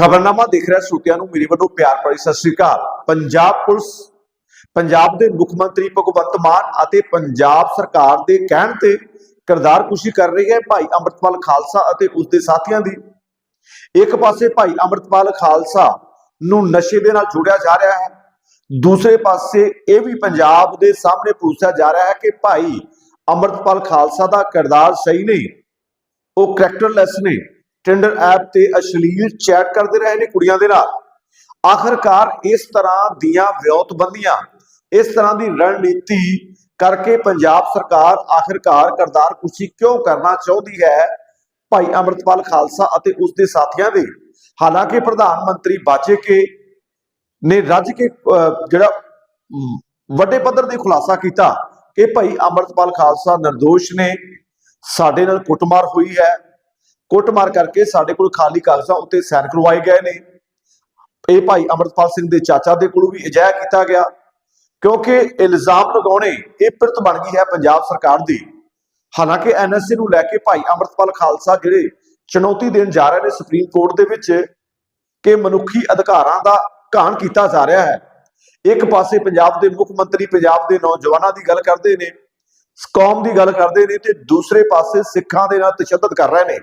ਖਬਰਨਾਮਾ ਦੇਖ ਰਿਹਾ ਸਰੋਤਿਆਂ ਨੂੰ, ਮੇਰੇ ਵੱਲੋਂ ਪਿਆਰ ਭਰੀ ਸਤਿ ਸ੍ਰੀ ਅਕਾਲ। ਪੰਜਾਬ ਪੁਲਿਸ, ਪੰਜਾਬ ਦੇ ਮੁੱਖ ਮੰਤਰੀ ਭਗਵੰਤ ਮਾਨ ਅਤੇ ਪੰਜਾਬ ਸਰਕਾਰ ਦੇ ਕਹਿਣ ਤੇ ਕਿਰਦਾਰ ਕੁਸ਼ੀ ਕਰ ਰਹੀ ਹੈ ਭਾਈ ਅੰਮ੍ਰਿਤਪਾਲ ਖਾਲਸਾ ਅਤੇ ਉਸ ਦੇ ਸਾਥੀਆਂ ਦੀ। ਇੱਕ ਪਾਸੇ ਭਾਈ ਅੰਮ੍ਰਿਤਪਾਲ ਖਾਲਸਾ ਨੂੰ ਨਸ਼ੇ ਦੇ ਨਾਲ ਜੋੜਿਆ ਜਾ ਰਿਹਾ ਹੈ, ਦੂਸਰੇ ਪਾਸੇ ਇਹ ਵੀ ਪੰਜਾਬ ਦੇ ਸਾਹਮਣੇ ਪਰੋਸਿਆ ਜਾ ਰਿਹਾ ਹੈ ਕਿ ਭਾਈ ਅੰਮ੍ਰਿਤਪਾਲ ਖਾਲਸਾ ਦਾ ਕਿਰਦਾਰ ਸਹੀ ਨਹੀਂ, ਉਹ ਕਰੈਕਟਰਲੈਸ ਨੇ। ਟਿੰਡਰ ਐਪ ਤੇ ਅਸ਼ਲੀਲ ਚੈਟ ਕਰਦੇ ਰਹੇ ਨੇ ਕੁੜੀਆਂ ਦੇ ਨਾਲ। ਆਖਰਕਾਰ ਇਸ ਤਰ੍ਹਾਂ ਦੀਆਂ ਵਿਉਂਤਬੰਦੀਆਂ, ਇਸ ਤਰ੍ਹਾਂ ਦੀ ਰਣਨੀਤੀ ਕਰਕੇ ਪੰਜਾਬ ਸਰਕਾਰ ਆਖਰਕਾਰ ਕਰਤਾਰ ਕੁਸ਼ੀ ਕਿਉਂ ਕਰਨਾ ਚਾਹੁੰਦੀ ਹੈ? ਭਾਈ ਅੰਮ੍ਰਿਤਪਾਲ ਖਾਲਸਾ ਅਤੇ ਉਸ ਦੇ ਸਾਥੀਆਂ ਦੇ। ਹਾਲਾਂਕਿ ਪ੍ਰਧਾਨ ਮੰਤਰੀ ਬਾਜੇ ਕੇ ਨੇ ਰੱਜ ਕੇ ਜਿਹੜਾ ਵੱਡੇ ਪੱਧਰ ਤੇ ਖੁਲਾਸਾ ਕੀਤਾ ਕਿ ਭਾਈ ਅੰਮ੍ਰਿਤਪਾਲ ਖਾਲਸਾ ਨਿਰਦੋਸ਼ ਨੇ, ਸਾਡੇ ਨਾਲ ਕੁੱਟਮਾਰ ਹੋਈ ਹੈ। ਕੁੱਟਮਾਰ ਕਰਕੇ ਸਾਡੇ ਕੋਲ ਖਾਲੀ ਕਾਗਜ਼ਾਂ ਉੱਤੇ ਸਾਈਨ ਕਰਵਾਏ ਗਏ ਨੇ। ਇਹ ਭਾਈ ਅਮਰਪਾਲ ਸਿੰਘ ਦੇ ਚਾਚਾ ਦੇ ਕੋਲੋਂ ਵੀ ਅਜਾਇਆ ਕੀਤਾ ਗਿਆ, ਕਿਉਂਕਿ ਇਲਜ਼ਾਮ ਲਗਾਉਣੇ ਇਹ ਪਿਰਤ ਬਣ ਗਈ ਹੈ ਪੰਜਾਬ ਸਰਕਾਰ ਦੀ। ਹਾਲਾਂਕਿ ਐਨਐਸਏ ਨੂੰ ਲੈ ਕੇ ਭਾਈ ਅਮਰਪਾਲ ਖਾਲਸਾ ਜਿਹੜੇ ਚੁਣੌਤੀ ਦੇਣ ਜਾ ਰਹੇ ਨੇ ਸੁਪਰੀਮ ਕੋਰਟ ਦੇ ਵਿੱਚ, ਕਿ ਮਨੁੱਖੀ ਅਧਿਕਾਰਾਂ ਦਾ ਘਾਣ ਕੀਤਾ ਜਾ ਰਿਹਾ ਹੈ। ਇੱਕ ਪਾਸੇ ਪੰਜਾਬ ਦੇ ਮੁੱਖ ਮੰਤਰੀ ਪੰਜਾਬ ਦੇ ਨੌਜਵਾਨਾਂ ਦੀ ਗੱਲ ਕਰਦੇ ਨੇ ਕੌਮ ਦੀ ਗੱਲ ਕਰਦੇ ਨੇ ਤੇ ਦੂਸਰੇ ਪਾਸੇ ਸਿੱਖਾਂ ਦੇ ਨਾਲ ਤਸ਼ੱਦਦ ਕਰ ਰਹੇ ਨੇ।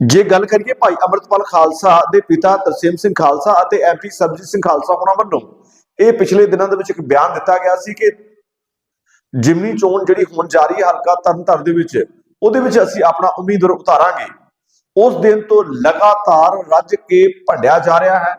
ਜੇ ਗੱਲ ਕਰੀਏ ਭਾਈ ਅਮਰਤਪਾਲ ਖਾਲਸਾ ਦੇ ਪਿਤਾ ਤਰਸੇਮ ਸਿੰਘ ਖਾਲਸਾ ਅਤੇ ਐਮਪੀ ਸਰਬਜੀਤ ਸਿੰਘ ਖਾਲਸਾ ਹੋਣਾ ਵੱਲੋਂ ਇਹ ਪਿਛਲੇ ਦਿਨਾਂ ਦੇ ਵਿੱਚ ਇੱਕ ਬਿਆਨ ਦਿੱਤਾ ਗਿਆ ਸੀ ਕਿ ਜਿਮਨੀ ਚੋਣ ਜਿਹੜੀ ਹੁਣ ਜਾ ਰਹੀ ਹੈ ਹਲਕਾ ਤਰਨਤਾਰਨ ਦੇ ਵਿੱਚ, ਉਹਦੇ ਵਿੱਚ ਅਸੀਂ ਆਪਣਾ ਉਮੀਦਵਾਰ ਉਤਾਰਾਂਗੇ। ਉਸ ਦਿਨ ਤੋਂ ਲਗਾਤਾਰ ਰੱਜ ਕੇ ਭੰਡਿਆ ਜਾ ਰਿਹਾ ਹੈ,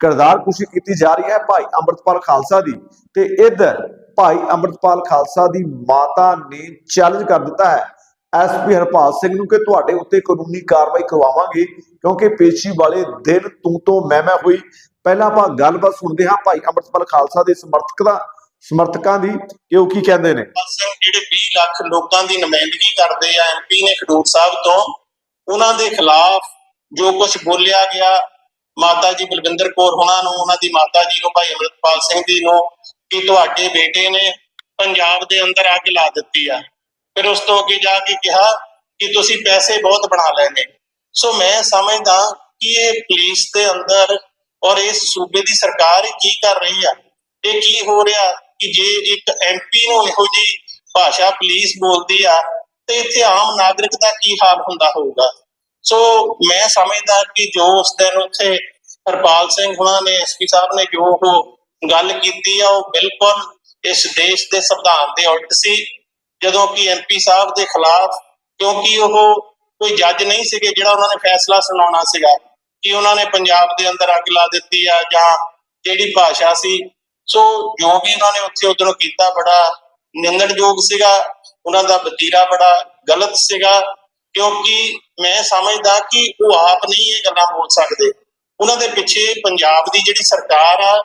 ਕਿਰਦਾਰ ਕੁਸ਼ੀ ਕੀਤੀ ਜਾ ਰਹੀ ਹੈ ਭਾਈ ਅੰਮ੍ਰਿਤਪਾਲ ਖਾਲਸਾ ਦੀ ਤੇ ਇਧਰ ਭਾਈ ਅੰਮ੍ਰਿਤਪਾਲ ਖਾਲਸਾ ਦੀ ਮਾਤਾ ਨੇ ਚੈਲੰਜ ਕਰ ਦਿੱਤਾ ਹੈ। ਐਸਪੀ ਹਰਪਾਲ ਸਿੰਘ ਨੂੰ ਕਿ ਤੁਹਾਡੇ ਉੱਤੇ ਕਾਨੂੰਨੀ ਕਾਰਵਾਈ ਕਰਵਾਵਾਂਗੇ, ਕਿਉਂਕਿ ਪੇਸ਼ੀ ਵਾਲੇ ਦਿਨ ਤੂੰ ਤੋਂ ਮੈਂ ਮੈਂ ਹੋਈ। ਪਹਿਲਾਂ ਆਪਾਂ ਗੱਲਬਾਤ ਸੁਣਦੇ ਹਾਂ ਭਾਈ ਅੰਮ੍ਰਿਤਪਾਲ ਖਾਲਸਾ ਦੇ ਸਮਰਥਕ ਦਾ, ਸਮਰਥਕਾਂ ਦੀ, ਕਿ ਉਹ ਕੀ ਕਹਿੰਦੇ ਨੇ? ਜਿਹੜੇ 20 ਲੱਖ ਲੋਕਾਂ ਦੀ ਨੁਮਾਇੰਦਗੀ ਕਰਦੇ ਆ ਐਮਪੀ ਨੇ ਖਡੂਰ ਸਾਹਿਬ ਤੋਂ, ਉਹਨਾਂ ਦੇ ਖਿਲਾਫ ਜੋ ਕੁਝ ਬੋਲਿਆ ਗਿਆ, ਮਾਤਾ ਜੀ ਬਲਵਿੰਦਰ ਕੌਰ ਹੋਣਾ ਨੂੰ, ਉਹਨਾਂ ਦੀ ਮਾਤਾ ਜੀ ਨੂੰ, ਭਾਈ ਅਮਰਿਤਪਾਲ ਸਿੰਘ ਜੀ ਨੂੰ, ਕਿ ਤੁਹਾਡੇ ਬੇਟੇ ਨੇ ਪੰਜਾਬ ਦੇ ਅੰਦਰ ਅੱਗ ਲਾ ਦਿੱਤੀ ਆ। ਫਿਰ ਉਸ ਤੋਂ ਅੱਗੇ ਜਾ ਕੇ ਕਿਹਾ ਕਿ ਤੁਸੀਂ ਪੈਸੇ ਬਹੁਤ ਬਣਾ ਲੈਣੇ ਸੋ ਮੈਂ ਸਮਝਦਾ ਕਿ ਇਹ ਪੁਲਿਸ ਦੇ ਅੰਦਰ ਔਰ ਇਸ ਸੂਬੇ ਦੀ ਸਰਕਾਰ ਕੀ ਕਰ ਰਹੀ ਆ, ਇਹ ਕੀ ਹੋ ਰਿਹਾ ਕਿ ਜੇ ਇੱਕ ਐਮਪੀ ਨੂੰ ਇਹੋ ਜੀ ਭਾਸ਼ਾ ਪੁਲਿਸ ਬੋਲਦੀ ਆ, ਤੇ ਇੱਥੇ ਆਮ ਨਾਗਰਿਕ ਦਾ ਕੀ ਹਾਲ ਹੁੰਦਾ ਹੋਊਗਾ? ਸੋ ਮੈਂ ਸਮਝਦਾ ਕਿ ਜੋ ਉਸ ਦਿਨ ਉੱਥੇ ਹਰਪਾਲ ਸਿੰਘ ਹੁਣਾਂ ਨੇ ਐਸਪੀ ਸਾਹਿਬ ਨੇ ਜੋ ਉਹ ਗੱਲ ਕੀਤੀ ਆ, ਉਹ ਬਿਲਕੁਲ ਇਸ ਦੇਸ਼ ਦੇ ਸੰਵਿਧਾਨ ਦੇ ਉਲਟ ਸੀ। ਜਦੋਂ ਕਿ ਐਮਪੀ ਸਾਹਿਬ ਦੇ ਖਿਲਾਫ, ਕਿਉਂਕਿ ਉਹ ਕੋਈ ਜੱਜ ਨਹੀਂ ਸੀਗੇ ਜਿਹੜਾ ਉਹਨਾਂ ਨੇ ਫੈਸਲਾ ਸੁਣਾਉਣਾ ਸੀਗਾ ਕਿ ਉਹਨਾਂ ਨੇ ਪੰਜਾਬ ਦੇ ਅੰਦਰ ਅੱਗ ਲਾ ਦਿੱਤੀ ਆ ਜਾਂ ਜਿਹੜੀ ਭਾਸ਼ਾ ਸੀ। ਸੋ ਜੋ ਵੀ ਉਹਨਾਂ ਨੇ ਉੱਥੇ ਉਦੋਂ ਕੀਤਾ ਬੜਾ ਨਿੰਦਣਯੋਗ ਸੀਗਾ, ਉਹਨਾਂ ਦਾ ਵਤੀਰਾ ਬੜਾ ਗਲਤ ਸੀਗਾ, ਕਿਉਂਕਿ ਮੈਂ ਸਮਝਦਾ ਕਿ ਉਹ ਆਪ ਨਹੀਂ ਇਹ ਗੱਲਾਂ ਬੋਲ ਸਕਦੇ। ਉਹਨਾਂ ਦੇ ਪਿੱਛੇ ਪੰਜਾਬ ਦੀ ਜਿਹੜੀ ਸਰਕਾਰ ਆ,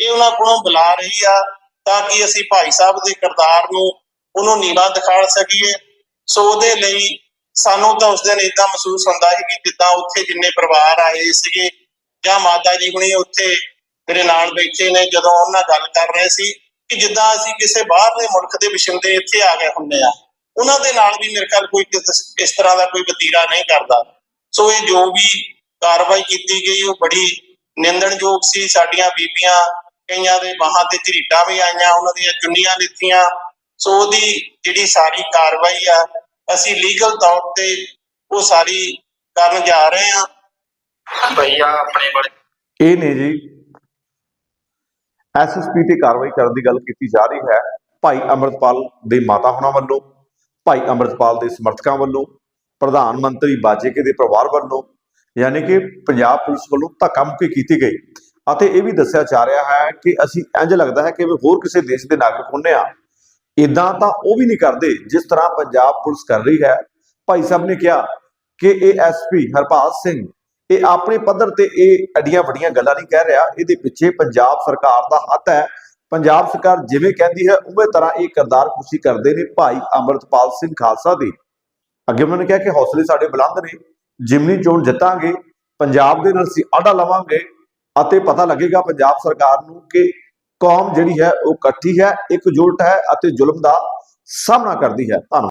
ਇਹ ਉਹਨਾਂ ਕੋਲੋਂ ਬੁਲਾ ਰਹੀ ਆ ਤਾਂ ਕਿ ਅਸੀਂ ਭਾਈ ਸਾਹਿਬ ਦੇ ਕਿਰਦਾਰ ਨੂੰ ਉਹਨੂੰ ਨੀਵਾ ਦਿਖਾ ਸਕੀਏ। ਸੋ ਉਹਦੇ ਲਈ ਸਾਨੂੰ ਤਾਂ ਉਸ ਦਿਨ ਇਦਾਂ ਮਹਿਸੂਸ ਹੁੰਦਾ ਸੀ ਕਿ ਜਿੱਦਾਂ ਉੱਥੇ ਜਿੰਨੇ ਪਰਿਵਾਰ ਆਏ ਸੀਗੇ, ਜਾਂ ਮਾਤਾ ਜੀ ਹੁਣੀ ਉੱਥੇ ਮੇਰੇ ਨਾਲ ਬੈਠੇ ਨੇ, ਜਦੋਂ ਉਹਨਾਂ ਗੱਲ ਕਰ ਰਹੇ ਸੀ ਕਿ ਜਿੱਦਾਂ ਅਸੀਂ ਕਿਸੇ ਬਾਹਰਲੇ ਮੁਲਕ ਦੇ ਵਿਸ਼ੰਦੇ ਇੱਥੇ ਆ ਗਏ ਹੁੰਦੇ ਆ। ਉਹਨਾਂ ਦੇ ਨਾਲ ਵੀ ਮੇਰੇ ਖਿਆਲ ਕੋਈ ਕਿਸ, ਇਸ ਤਰ੍ਹਾਂ ਦਾ ਕੋਈ ਵਤੀਰਾ ਨਹੀਂ ਕਰਦਾ। ਸੋ ਇਹ ਜੋ ਵੀ ਕਾਰਵਾਈ ਕੀਤੀ ਗਈ, ਉਹ ਬੜੀ ਨਿੰਦਣਯੋਗ ਸੀ। ਸਾਡੀਆਂ ਬੀਬੀਆਂ ਕਈਆਂ ਦੇ ਬਾਹਾਂ ਤੇ ਝਰੀਟਾਂ ਵੀ ਆਈਆਂ, ਉਹਨਾਂ ਦੀਆਂ ਚੁੰਨੀਆਂ ਲਿੱਤੀਆਂ। ਸੋ ਉਹਦੀ ਜਿਹੜੀ ਸਾਰੀ ਕਾਰਵਾਈ ਆ ਅਸੀਂ ਲੀਗਲ ਤੌਰ ਤੇ ਉਹ ਸਾਰੀ ਕਰਨ ਜਾ ਰਹੇ ਆ ਭਈਆ ਆਪਣੇ ਬੜੇ ਇਹ ਨੇ ਜੀ ਐਸਐਸਪੀ ਤੇ ਕਾਰਵਾਈ ਕਰਨ ਦੀ ਗੱਲ ਕੀਤੀ ਜਾ ਰਹੀ ਹੈ। ਭਾਈ ਅਮਰਤਪਾਲ ਦੇ ਮਾਤਾ ਹੋਣਾ ਵੱਲੋਂ ਭਾਈ ਅਮਰਤਪਾਲ ਦੇ ਸਮਰਥਕਾਂ ਵੱਲੋਂ ਪ੍ਰਧਾਨ ਮੰਤਰੀ ਬਾਜੇਕੇ ਦੇ ਪਰਿਵਾਰ ਵੱਲੋਂ ਯਾਨੀ ਕਿ ਪੰਜਾਬ ਪੁਲਿਸ ਵੱਲੋਂ ਧੱਕਾ ਮੁੱਕੀ ਕੀਤੀ ਗਈ। ਅਤੇ ਇਹ ਵੀ ਦੱਸਿਆ ਜਾ ਰਿਹਾ ਹੈ ਕਿ ਅਸੀਂ ਇੰਜ ਲੱਗਦਾ ਹੈ ਕਿ ਵੀ ਹੋਰ ਕਿਸੇ ਦੇਸ਼ ਦੇ ਨਾਗਰਿਕ ਹੁੰਨੇ ਆ ਇਦਾਂ ਤਾਂ ਉਹ ਵੀ ਨਹੀਂ ਕਰਦੇ, ਜਿਸ ਤਰ੍ਹਾਂ ਪੰਜਾਬ ਪੁਲਿਸ ਕਰ ਰਹੀ ਹੈ। ਭਾਈ ਸਾਹਿਬ ਨੇ ਕਿਹਾ ਕਿ ਇਹ ਐਸਪੀ ਹਰਪਾਲ ਸਿੰਘ, ਇਹ ਆਪਣੇ ਪੱਧਰ ਤੇ ਇਹ ਅਡੀਆਂ ਵੱਡੀਆਂ ਗੱਲਾਂ ਨਹੀਂ ਕਹਿ ਰਿਹਾ। ਇਹਦੇ ਪਿੱਛੇ ਪੰਜਾਬ ਸਰਕਾਰ ਦਾ ਹੱਥ ਹੈ। ਪੰਜਾਬ ਸਰਕਾਰ ਜਿਵੇਂ ਕਹਿੰਦੀ ਹੈ, ਉਵੇਂ ਤਰ੍ਹਾਂ ਇਹ ਕਿਰਦਾਰ ਕੁਸ਼ੀ ਕਰਦੇ ਨੇ ਭਾਈ ਅਮਰਤਪਾਲ ਸਿੰਘ ਖਾਲਸਾ ਦੇ। ਅੱਗੇ ਉਹਨਾਂ ਨੇ ਕਿਹਾ ਕਿ ਹੌਸਲੇ ਸਾਡੇ ਬੁਲੰਦ ਨੇ, ਜਿਮਨੀ ਚੋਣ ਜਿੱਤਾਂਗੇ, ਪੰਜਾਬ ਦੇ ਨਾਲ ਅਸੀਂ ਆਡਾ ਲਵਾਂਗੇ ਅਤੇ ਪਤਾ ਲੱਗੇਗਾ ਪੰਜਾਬ ਸਰਕਾਰ ਨੂੰ ਕਿ ਕੌਮ ਜਿਹੜੀ ਹੈ ਉਹ ਇਕੱਠੀ ਹੈ ਇਕਜੁੱਟ ਹੈ ਅਤੇ ਜ਼ੁਲਮ ਦਾ ਸਾਹਮਣਾ ਕਰਦੀ ਹੈ। ਧੰਨਵਾਦ।